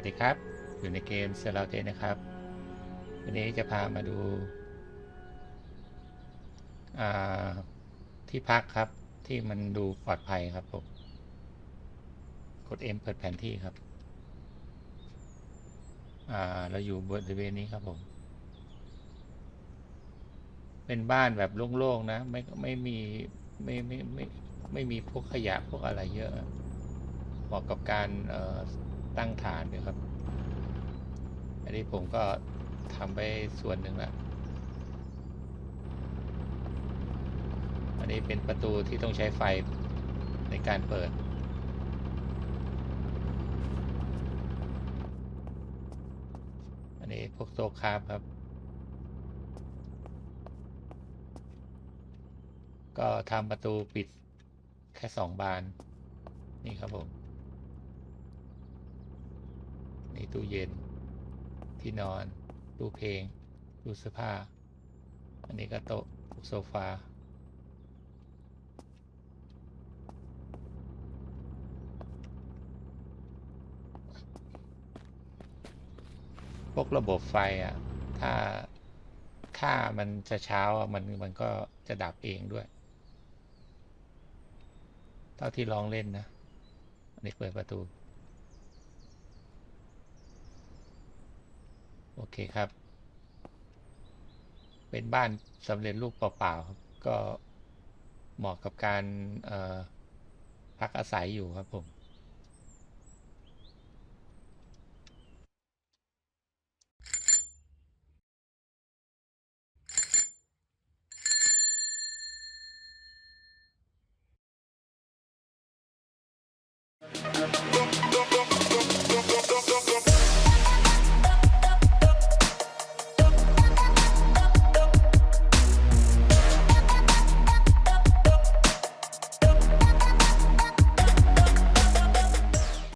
วัสดีครับ อยู่ในเกมเซลเตนะครับ วันนี้จะพามาดูาที่พักครับที่มันดูปลอดภัยครับผมกด M เปิดแผนที่ครับเราอยู่บริเวณนี้ครับผม เป็นบ้านแบบโล่งๆนะ ไม่ไม่มีไม่ไม่ไม่ไม่มีพวกขยะพวกอะไรเยอะเหมาะกับการ ตั้งฐานด้วยครับ อันนี้ผมก็ทำไปส่วนหนึ่งละอันนี้เป็นประตูที่ต้องใช้ไฟในการเปิด อันนี้พวกโต๊ะคราฟครับ ก็ทำประตูปิดแค่สองบาน นี่ครับผม นี่ตู้เย็น ที่นอน ตู้เพลง ตู้เสื้อผ้า อันนี้ก็โต๊ะโซฟา พวกระบบไฟอะ ถ้า ถ้ามันจะเช้าอะมันมันก็จะดับเองด้วย เท่าที่ลองเล่นนะ อันนี้เปิดประตู โอ เคครับ เป็นบ้านสำเร็จรูปเปล่าๆครับก็เหมาะกับการพักอาศัยอยู่ครับผม